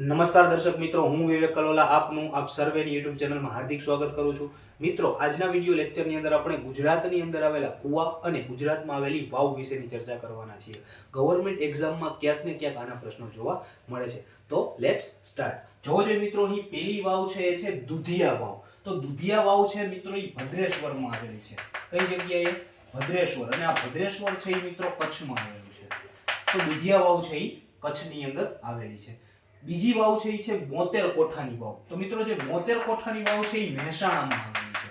નમસ્કાર દર્શક મિત્રો, હું વિવેક કલોલા આપનું આપ સર્વેની યુટ્યુબ ચેનલમાં હાર્દિક સ્વાગત કરું છું. મિત્રો, આજના વીડિયો લેક્ચરની અંદર આપણે ગુજરાતની અંદર આવેલા કુવા અને ગુજરાતમાં આવેલી વાવ વિશેની ચર્ચા કરવાના છીએ. ગવર્મેન્ટ એક્ઝામમાં ક્યાંક ને ક્યાંક આના પ્રશ્નો જોવા મળે છે. તો લેટ્સ સ્ટાર્ટ જોવો જોઈએ મિત્રો, અહીં પેલી વાવ છે, એ છે દુધિયા વાવ. તો દુધિયા વાવ છે મિત્રો, એ ભદ્રેશ્વરમાં આવેલી છે. કઈ જગ્યાએ? ભદ્રેશ્વર. અને આ ભદ્રેશ્વર છે એ મિત્રો કચ્છમાં આવેલું છે. તો દુધિયા વાવ છે એ કચ્છની અંદર આવેલી છે. બીજી વાવ છે એ છે મોતેર કોઠાની વાવ. તો મિત્રો જે મોતેર કોઠાની વાવ છે એ મહેસાણામાં આવેલી છે.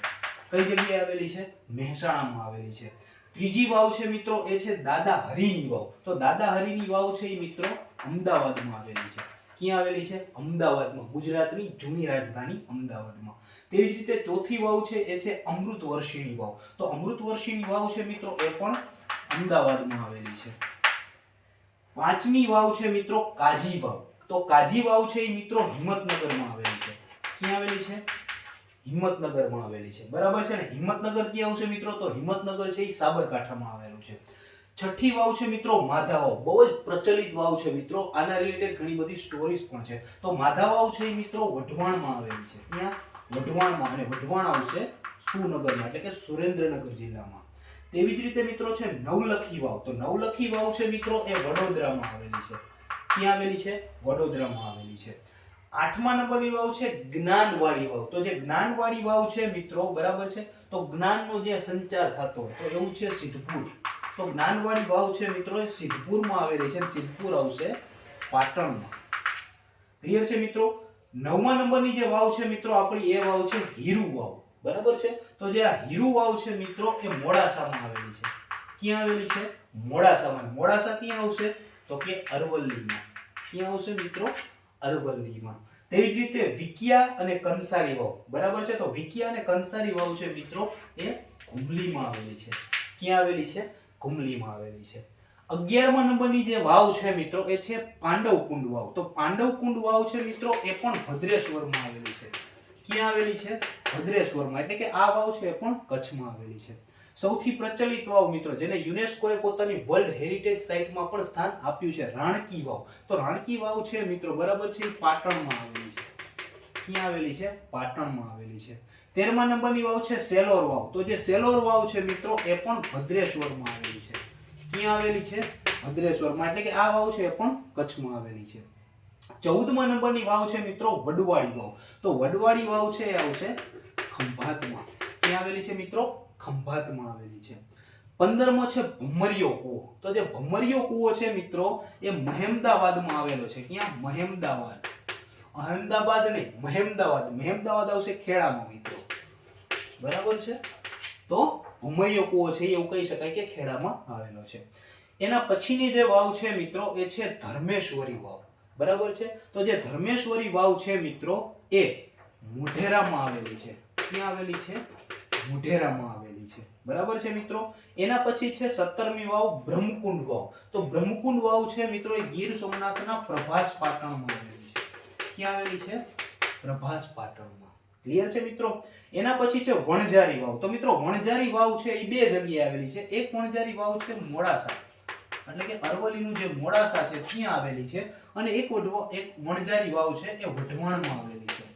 કઈ જગ્યાએ આવેલી છે? મહેસાણામાં આવેલી છે. ત્રીજી વાવ છે મિત્રો એ છે દાદા હરિની વાવ. તો દાદા હરિની વાવ છે એ મિત્રો અમદાવાદમાં આવેલી છે. ક્યાં આવેલી છે? અમદાવાદમાં. ગુજરાતની જૂની રાજધાની અમદાવાદમાં. તેવી જ રીતે ચોથી વાવ છે એ છે અમૃત વર્ષીની વાવ. તો અમૃત વર્ષીની વાવ છે મિત્રો એ પણ અમદાવાદમાં આવેલી છે. પાંચમી વાવ છે મિત્રો કાજી વાવ. તો કાજી વાવ છે એ મિત્રો હિંમતનગરમાં આવેલી છે. ક્યાં આવેલી છે? હિંમતનગરમાં આવેલી છે. બરાબર છે ને? હિંમતનગર ક્યાં આવશે મિત્રો? તો હિંમતનગર છે એ સાબરકાંઠામાં આવેલું છે. છઠ્ઠી વાવ છે મિત્રો માધા વાવ બહુ જ પ્રચલિત વાવ છે મિત્રો. આના રિલેટેડ ઘણી બધી સ્ટોરીઝ પણ છે. તો માધા વાવ છે એ મિત્રો વઢવાણમાં આવેલી છે. ત્યાં વઢવાણમાં. અને વઢવાણ આવશે સુનગરમાં, એટલે કે સુરેન્દ્રનગર જિલ્લામાં. તેવી જ રીતે મિત્રો છે નવલખી વાવ. તો નવલખી વાવ છે મિત્રો એ વડોદરામાં આવેલી છે. ક્યાં આવેલી છે? વડોદરામાં આવેલી છે. આઠમા નંબરની વાવ છે જ્ઞાનવાળી વાવ. તો જે જ્ઞાનવાળી વાવ છે મિત્રો, બરાબર છે? તો જ્ઞાનનો જે સંચાર થતો તો એવું છે સિદ્ધપુર. તો જ્ઞાનવાળી વાવ છે મિત્રો સિદ્ધપુરમાં આવેલી છે સિદ્ધપુર આવશે પાટણમાં. ક્લિયર છે મિત્રો? નવમા નંબરની જે વાવ છે મિત્રો, આપણી એ વાવ છે હીરુ વાવ. બરાબર છે? તો જે આ હીરુ વાવ છે મિત્રો, એ મોડાસામાં આવેલી છે. ક્યાં આવેલી છે? મોડાસામાં. મોડાસા ક્યાં આવશે? તો કે અરવલ્લીમાં. ક્યાં આવશે મિત્રો અરવલ્લીમાં. તેવી જ રીતે વિકિયા અને કંસારી વાવ. બરાબર છે? તો વિકિયા અને કંસારી વાવ છે મિત્રો, એ ઘુમલીમાં આવેલી છે. ક્યાં આવેલી છે? ઘુમલીમાં આવેલી છે. અગિયારમા નંબરની જે વાવ છે મિત્રો, એ છે પાંડવકુંડ વાવ. તો પાંડવકુંડ વાવ છે મિત્રો, એ પણ ભદ્રેશ્વરમાં આવેલી છે. ક્યાં આવેલી છે? ભદ્રેશ્વરમાં. એટલે કે આ વાવ છે એ પણ કચ્છમાં આવેલી છે. સૌથી પ્રચલિત વાવ મિત્રો, જેને યુનેસ્કોએ પોતાની વર્લ્ડ હેરિટેજ સાઇટમાં પણ સ્થાન આપ્યું છે, રાણકી વાવ. તો રાણકી વાવ છે મિત્રો, બરાબર છે પાટણમાં આવેલી છે. ક્યાં આવેલી છે? પાટણમાં આવેલી છે. તેરમા નંબરની વાવ છે સેલોર વાવ. તો જે સેલોર વાવ છે મિત્રો, એ પણ ભદ્રેશ્વરમાં આવેલી છે. ક્યાં આવેલી છે? ભદ્રેશ્વરમાં. એટલે કે આ વાવ છે એ પણ કચ્છમાં આવેલી છે. ચૌદમા નંબરની વાવ છે મિત્રો, વડવાળી વાવ. તો વડવાળી વાવ છે, એ આવશે ખંભાતમાં. આવેલી છે મિત્રો? ખંભાતમાં આવેલી છે. પંદરમો છે ભમરિયો કૂવો. તો જે ભમરિયો કૂવો છે મિત્રો, એ મહેમદાવાદમાં આવેલો છે. ક્યાં? મહેમદાવાદ. અહેમદાબાદ નહીં, મહેમદાવાદ. મહેમદાવાદ આવશે ખેડામાં મિત્રો. બરાબર છે? તો ભમરિયો કૂવો છે, એવું કહી શકાય કે ખેડામાં આવેલો છે. એના પછીની જે વાવ છે મિત્રો, એ છે ધર્મેશ્વરી વાવ. બરાબર છે? તો જે ધર્મેશ્વરી વાવ છે મિત્રો, એ મોઢેરામાં આવેલી છે. ક્યાં આવેલી છે? મોઢેરામાં આવેલી છે. બરાબર છે મિત્રો? એના પછી છે સત્તરમી વાવ, બ્રહ્મકુંડ વાવ. તો બ્રહ્મકુંડ વાવ છે મિત્રો એ ગીર સોમનાથના પ્રભાસ પાટણમાં આવેલી છે. ક્યાં આવેલી છે? પ્રભાસ પાટણમાં. ક્લિયર છે મિત્રો? એના પછી છે વણઝારી વાવ. તો મિત્રો વણઝારી વાવ છે એ બે જગ્યાએ આવેલી છે. એક વણઝારી વાવ છે મોડાસા. એટલે કે અરવલ્લીનું જે મોડાસા છે, ત્યાં આવેલી છે. અને એક એક વણઝારી વાવ છે એ વઢવાણમાં આવેલી છે.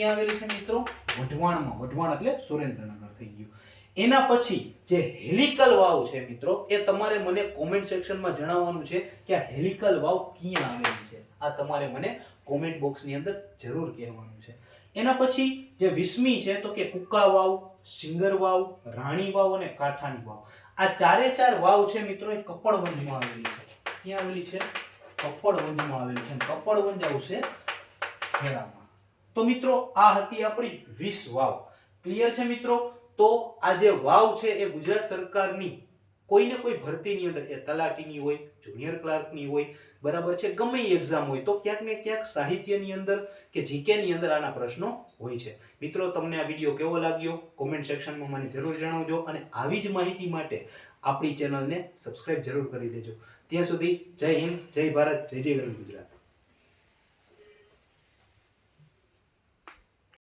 ક્યાં આવેલી છે મિત્રો? વઢવાણમાં. વઢવાણ એટલે સુરેન્દ્રનગર થઈ ગયું. એના પછી જે હેલિકલ વાવ છે મિત્રો, એ તમારે મને કોમેન્ટ સેક્શનમાં જણાવવાનું છે કે આ હેલિકલ વાવ ક્યાં આવેલી છે. આ તમારે મને કોમેન્ટ બોક્સની અંદર જરૂર કહેવાનું છે. એના પછી જે વીસમી છે તો કે કુકા વાવ, સિંગર વાવ, રાણી વાવ અને કાંઠાની વાવ. આ ચારે ચાર વાવ છે મિત્રો, એ કપડવંજમાં આવેલી છે. ક્યાં આવેલી છે? કપડવંજમાં આવેલી છે. કપડવંજ આવશે ખેડામાં તો મિત્રો, આ હતી આપણી વીસ વાવ. ક્લિયર છે મિત્રો? તો આ જે વાવ છે એ ગુજરાત સરકારની કોઈને કોઈ ભરતીની અંદર, એ તલાટીની હોય જુનિયર ક્લાર્કની હોય, બરાબર છે, ગમે એક્ઝામ હોય, તો ક્યાંક ને ક્યાંક સાહિત્યની અંદર કે જીકેની અંદર આના પ્રશ્નો હોય છે. મિત્રો, તમને આ વીડિયો કેવો લાગ્યો? કોમેન્ટ સેક્શનમાં મને જરૂર જણાવજો અને આવી જ માહિતી માટે આપણી ચેનલને સબસ્ક્રાઇબ જરૂર કરી દેજો. ત્યાં સુધી જય હિન્દ, જય ભારત, જય જય ગરવી ગુજરાત.